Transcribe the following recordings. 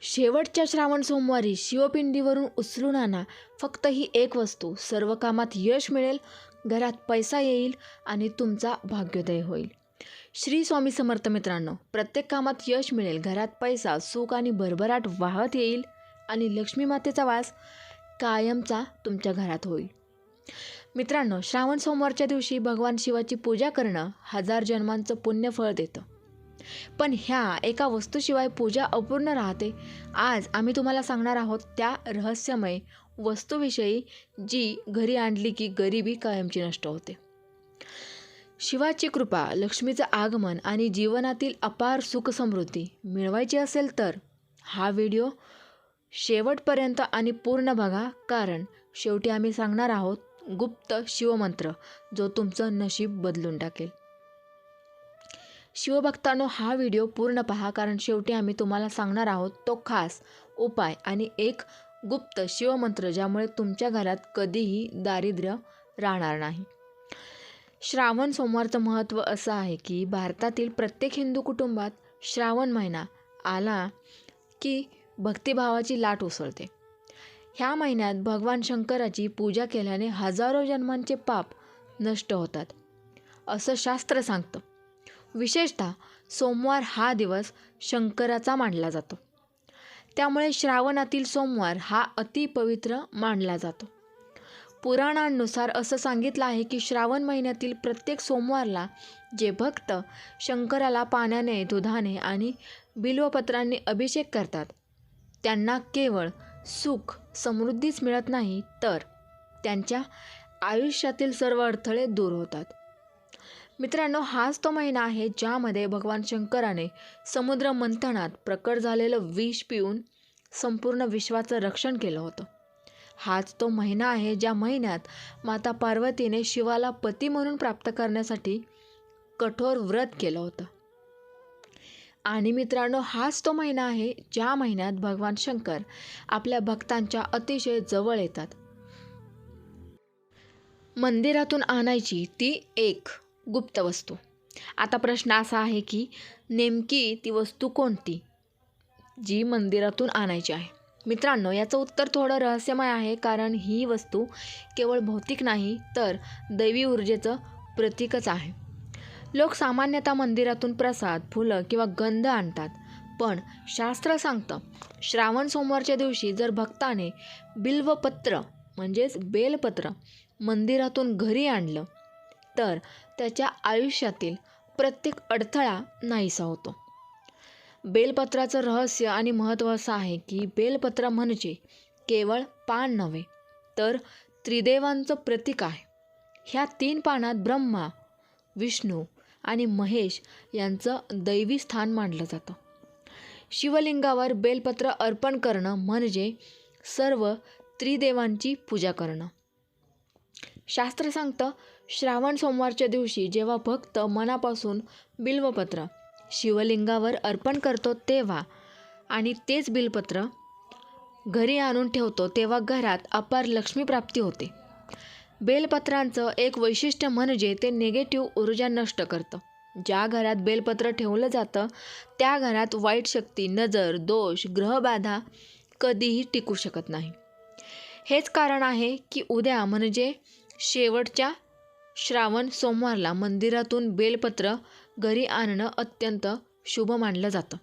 शेवटच्या श्रावण सोमवारी शिवपिंडीवरून उचलून आणा. फक्त ही एक वस्तू. सर्व कामात यश मिळेल घरात पैसा येईल आणि तुमचा भाग्योदय होईल. श्री स्वामी समर्थ मित्रांनो प्रत्येक कामात यश मिळेल. घरात पैसा सुख आणि भरभराट वाहत येईल आणि लक्ष्मी मातेचा वास कायमचा तुमच्या घरात होईल. मित्रांनो श्रावण सोमवारच्या दिवशी भगवान शिवाची पूजा करणं हजार जन्मांचं पुण्यफळ देतं. पण ह्या एका वस्तूशिवाय पूजा अपूर्ण राहते. आज आम्ही तुम्हाला सांगणार आहोत त्या रहस्यमय वस्तूविषयी जी घरी आणली की गरिबी कायमची नष्ट होते. शिवाची कृपा लक्ष्मीचं आगमन आणि जीवनातील अपार सुख समृद्धी मिळवायची असेल तर हा व्हिडिओ शेवटपर्यंत आणि पूर्ण बघा कारण शेवटी आम्ही सांगणार आहोत गुप्त शिवमंत्र जो तुमचं नशीब बदलून टाकेल. शिवभक्तांनो हा व्हिडिओ पूर्ण पहा कारण शेवटी आम्ही तुम्हाला सांगणार आहोत तो खास उपाय आणि एक गुप्त शिवमंत्र ज्यामुळे तुमच्या घरात कधीही दारिद्र्य राहणार नाही. श्रावण सोमवारचं महत्त्व असं आहे की भारतातील प्रत्येक हिंदू कुटुंबात श्रावण महिना आला की भक्तिभावाची लाट उसळते. ह्या महिन्यात भगवान शंकराची पूजा केल्याने हजारो जन्मांचे पाप नष्ट होतात. असं शास्त्र सांगतं. विशेषतः सोमवार हा दिवस शंकराचा मानला जातो. त्यामुळे श्रावणातील सोमवार हा अतिपवित्र मानला जातो. पुराणांनुसार असं सांगितलं आहे की श्रावण महिन्यातील प्रत्येक सोमवारला जे भक्त शंकराला पाण्याने दुधाने आणि बिल्वपत्रांनी अभिषेक करतात त्यांना केवळ सुख समृद्धीच मिळत नाही तर त्यांच्या आयुष्यातील सर्व अडथळे दूर होतात. मित्रांनो हाच तो महिना आहे ज्यामध्ये भगवान शंकराने समुद्र मंथनात प्रकट झालेलं विष पिऊन संपूर्ण विश्वाचं रक्षण केलं होतं. हाच तो महिना आहे ज्या महिन्यात माता पार्वतीने शिवाला पती म्हणून प्राप्त करण्यासाठी कठोर व्रत केलं होतं. आणि मित्रांनो हाच तो महिना आहे ज्या महिन्यात भगवान शंकर आपल्या भक्तांच्या अतिशय जवळ येतात. मंदिरातून आणायची ती एक गुप्त वस्तू. आता प्रश्न असा आहे की नेमकी ती वस्तू कोणती? जी मंदिरातून आणायची आहे. मित्रांनो याचं उत्तर थोडं रहस्यमय आहे कारण ही वस्तू केवळ भौतिक नाही तर दैवी ऊर्जेचं प्रतीकच आहे. लोक सामान्यतः मंदिरातून प्रसाद फुलं किंवा गंध आणतात. पण शास्त्र सांगतं श्रावण सोमवारच्या दिवशी जर भक्ताने बिल्वपत्र म्हणजेच बेलपत्र मंदिरातून घरी आणलं तर त्याच्या आयुष्यातील प्रत्येक अडथळा नाहीसा होतो. बेलपत्राचं रहस्य आणि महत्त्व असं आहे की बेलपत्र म्हणजे केवळ पान नव्हे तर त्रिदेवांचं प्रतीक आहे. ह्या तीन पानात ब्रह्मा विष्णू आणि महेश यांचं दैवी स्थान मानलं जातं. शिवलिंगावर बेलपत्र अर्पण करणं म्हणजे सर्व त्रिदेवांची पूजा करणं. शास्त्र सांगतं श्रावण सोमवारच्या दिवशी जेव्हा भक्त मनापासून बिल्वपत्र शिवलिंगावर अर्पण करतो तेव्हा आणि तेच बिलपत्र घरी आणून ठेवतो तेव्हा घरात अपार लक्ष्मीप्राप्ती होते. बेलपत्रांचं एक वैशिष्ट्य म्हणजे ते निगेटिव्ह ऊर्जा नष्ट करतं. ज्या घरात बेलपत्र ठेवलं जातं त्या घरात वाईट शक्ती नजर दोष ग्रहबाधा कधीही टिकू शकत नाही. हेच कारण आहे की उद्या म्हणजे शेवटच्या श्रावण सोमवारला मंदिरातून बेलपत्र घरी आणणं अत्यंत शुभ मानलं जातं.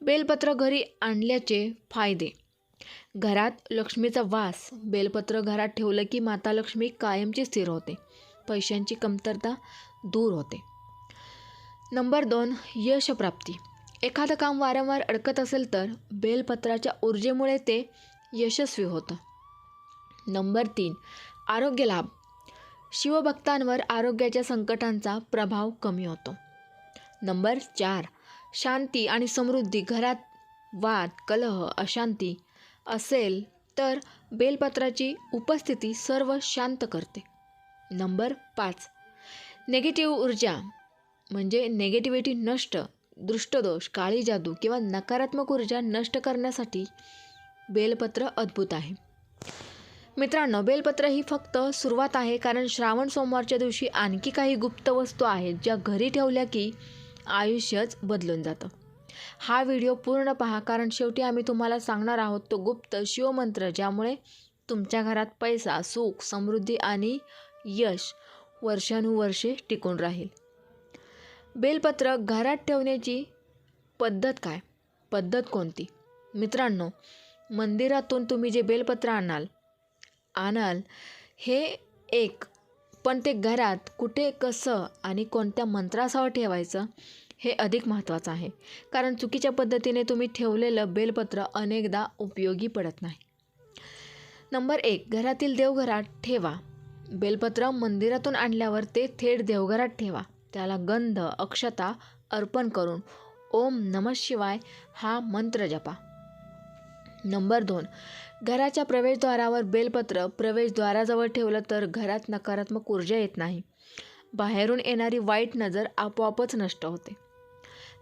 बेलपत्र घरी आणल्याचे फायदे. घरात लक्ष्मीचा वास. बेलपत्र घरात ठेवलं की माता लक्ष्मी कायमची स्थिर होते. पैशांची कमतरता दूर होते. नंबर दोन यशप्राप्ती एखादं काम वारंवार अडकत असेल तर बेलपत्राच्या ऊर्जेमुळे ते यशस्वी होतं. नंबर तीन आरोग्य लाभ. शिवभक्तांवर आरोग्याच्या संकटांचा प्रभाव कमी होतो. नंबर चार शांती आणि समृद्धी घरात वाद कलह अशांती असेल तर बेलपत्राची उपस्थिती सर्व शांत करते. नंबर पाच नेगेटिव्ह ऊर्जा म्हणजे नेगेटिव्हिटी नष्ट दृष्टदोष काळी जादू किंवा नकारात्मक ऊर्जा नष्ट करण्यासाठी बेलपत्र अद्भुत आहे. मित्रांनो बेलपत्र ही फक्त सुरुवात आहे कारण श्रावण सोमवारच्या दिवशी आणखी काही गुप्त वस्तू आहेत ज्या घरी ठेवल्या की आयुष्यच बदलून जातं. हा व्हिडिओ पूर्ण पहा कारण शेवटी आम्ही तुम्हाला सांगणार आहोत तो गुप्त शिवमंत्र ज्यामुळे तुमच्या घरात पैसा सुख समृद्धी आणि यश वर्षानुवर्षे टिकून राहील. बेलपत्र घरात ठेवण्याची पद्धत काय? पद्धत कोणती? मित्रांनो मंदिरातून तुम्ही जे बेलपत्र आणाल आणाल हे एक. पण ते घरात कुठे कसं आणि कोणत्या मंत्रासह ठेवायचं हे अधिक महत्त्वाचं आहे. कारण चुकीच्या पद्धतीने तुम्ही ठेवलेलं बेलपत्र अनेकदा उपयोगी पडत नाही. नंबर एक घरातील देवघरात ठेवा. बेलपत्र मंदिरातून आणल्यावर ते थेट देवघरात ठेवा. त्याला गंध अक्षता अर्पण करून ओम नम शिवाय हा मंत्र जपा. नंबर दोन घराच्या प्रवेशद्वारावर बेलपत्र प्रवेशद्वाराजवळ ठेवलं तर घरात नकारात्मक ऊर्जा येत नाही. बाहेरून येणारी वाईट नजर आपोआपच नष्ट होते.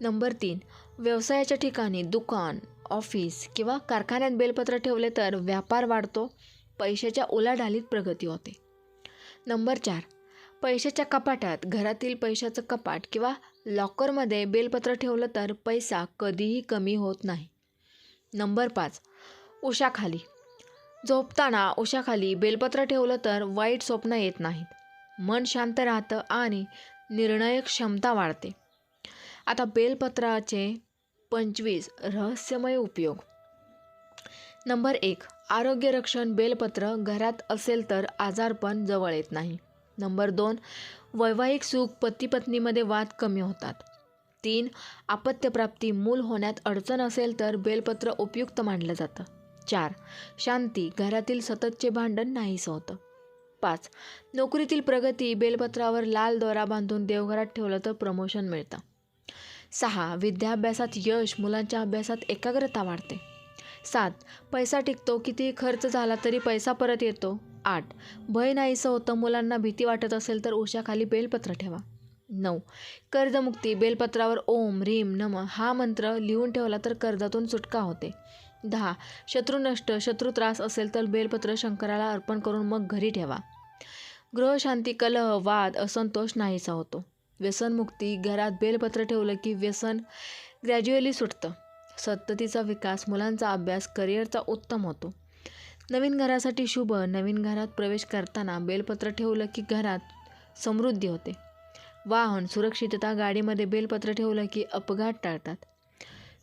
नंबर तीन. व्यवसायाच्या ठिकाणी दुकान ऑफिस किंवा कारखान्यात बेलपत्र ठेवले तर व्यापार वाढतो पैशाच्या उलाढालीत प्रगती होते. नंबर चार. पैशाच्या कपाटात घरातील पैशाचं कपाट किंवा लॉकरमध्ये बेलपत्र ठेवलं तर पैसा कधीही कमी होत नाही. नंबर पाच. उशाखाली. झोपताना उशाखाली बेलपत्र ठेवलं तर वाईट स्वप्न येत नाहीत. मन शांत राहतं आणि निर्णायक क्षमता वाढते. आता बेलपत्राचे पंचवीस रहस्यमय उपयोग. नंबर एक आरोग्य रक्षण बेलपत्र घरात असेल तर आजारपण जवळ येत नाही. नंबर दोन वैवाहिक सुख पती पत्नीमध्ये वाद कमी होतात. तीन अपत्यप्राप्ती मूल होण्यात अडचण असेल तर बेलपत्र उपयुक्त मानलं जातं. चार. शांती घरातील सततचे भांडण नाहीसं होतं. पाच. नोकरीतील प्रगती बेलपत्रावर लाल दोरा बांधून देवघरात ठेवलं तर प्रमोशन मिळतं. सहा. विद्याभ्यासात यश मुलांच्या अभ्यासात एकाग्रता वाढते. सात. पैसा टिकतो कितीही खर्च झाला तरी पैसा परत येतो. आठ. भय नाहीसं होतं मुलांना भीती वाटत असेल तर उशाखाली बेलपत्र ठेवा. नऊ. कर्जमुक्ती बेलपत्रावर ओम रीम नम हा मंत्र लिहून ठेवला तर कर्जातून सुटका होते. दहा. शत्रू नष्ट शत्रू त्रास असेल तर बेलपत्र शंकराला अर्पण करून मग घरी ठेवा. ग्रहशांती कलह वाद असंतोष नाहीसा होतो. व्यसनमुक्ती घरात बेलपत्र ठेवलं की व्यसन ग्रॅज्युअली सुटतं. सततीचा विकास मुलांचा अभ्यास करिअरचा उत्तम होतो. नवीन घरासाठी शुभ नवीन घरात प्रवेश करताना बेलपत्र ठेवलं की घरात समृद्धी होते. वाहन सुरक्षितता गाडीमध्ये बेलपत्र ठेवलं की अपघात टाळतात.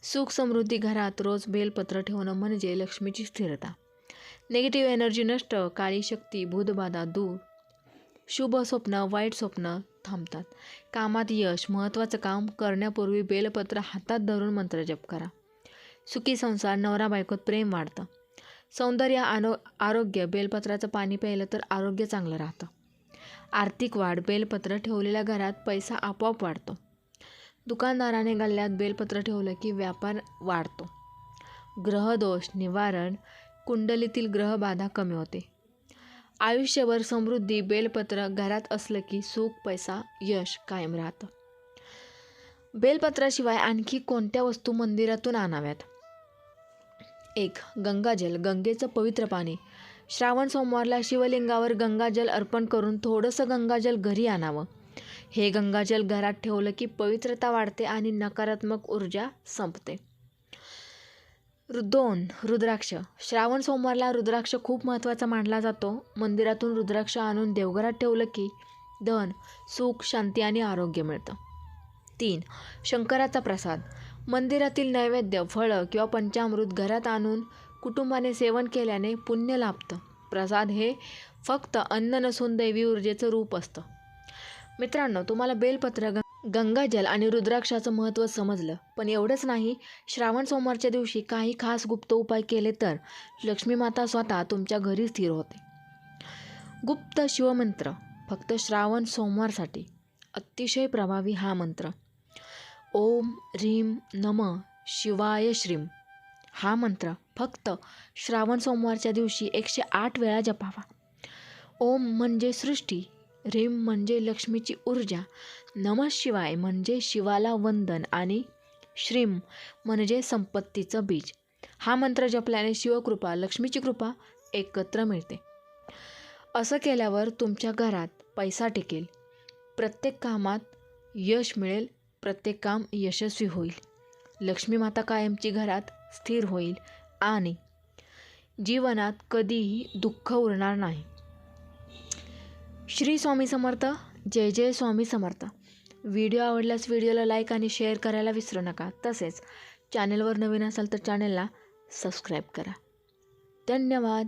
सुख समृद्धी घरात रोज बेलपत्र ठेवणं म्हणजे लक्ष्मीची स्थिरता. निगेटिव्ह एनर्जी नष्ट काळी शक्ती भूतबाधा दूर. शुभ स्वप्न वाईट स्वप्न थांबतात. कामात यश महत्त्वाचं काम करण्यापूर्वी बेलपत्र हातात धरून मंत्रजप करा. सुखी संसार नवरा बायकोत प्रेम वाढतं. सौंदर्य आनो आरोग्य बेलपत्राचं पाणी प्यायलं तर आरोग्य चांगलं राहतं. आर्थिक वाढ बेलपत्र ठेवलेल्या घरात पैसा आपोआप वाढतो. दुकानदाराने गल्ल्यात बेलपत्र ठेवलं की व्यापार वाढतो. ग्रहदोष निवारण कुंडलीतील ग्रहबाधा कमी होते. आयुष्यभर समृद्धी बेलपत्र घरात असलं की सुख पैसा यश कायम राहतं. बेलपत्राशिवाय आणखी कोणत्या वस्तू मंदिरातून आणाव्यात? एक गंगाजल गंगेचं पवित्र पाणी. श्रावण सोमवारला शिवलिंगावर गंगाजल अर्पण करून थोडंसं गंगाजल घरी आणावं. हे गंगाजल घरात ठेवलं की पवित्रता वाढते आणि नकारात्मक ऊर्जा संपते. दोन रुद्राक्ष. श्रावण सोमवारला रुद्राक्ष खूप महत्त्वाचा मानला जातो. मंदिरातून रुद्राक्ष आणून देवघरात ठेवलं की धन सुख शांती आणि आरोग्य मिळतं. तीन शंकराचा प्रसाद. मंदिरातील नैवेद्य फळं किंवा पंचामृत घरात आणून कुटुंबाने सेवन केल्याने पुण्य लाभतं. प्रसाद हे फक्त अन्न नसून दैवी ऊर्जेचं रूप असतं. मित्रांनो तुम्हाला बेलपत्र गंगाजल आणि रुद्राक्षाचं महत्त्व समजलं. पण एवढंच नाही श्रावण सोमवारच्या दिवशी काही खास गुप्त उपाय केले तर लक्ष्मी माता स्वतः तुमच्या घरी स्थिर होते. गुप्त शिवमंत्र फक्त श्रावण सोमवारसाठी अतिशय प्रभावी हा मंत्र. ओम ह्रीम नम शिवाय श्रीम. हा मंत्र फक्त श्रावण सोमवारच्या दिवशी एकशे आठ वेळा जपावा. ओम म्हणजे सृष्टी रेम म्हणजे लक्ष्मीची ऊर्जा. नम शिवाय म्हणजे शिवाला वंदन आणि श्रीम म्हणजे संपत्तीचं बीज. हा मंत्र जपल्याने शिवकृपा लक्ष्मीची कृपा एकत्र मिळते. असं केल्यावर तुमच्या घरात पैसा टिकेल. प्रत्येक कामात यश मिळेल. प्रत्येक काम यशस्वी होईल. लक्ष्मी माता कायमची घरात स्थिर होईल आणि जीवनात कधीही दुःख उरणार नाही. श्री स्वामी समर्थ जय जय स्वामी समर्थ. व्हिडिओ आवडल्यास व्हिडिओला लाईक आणि शेअर करायला विसरू नका. तसेच चॅनलवर नवीन असाल तर चॅनलला सबस्क्राईब करा. धन्यवाद.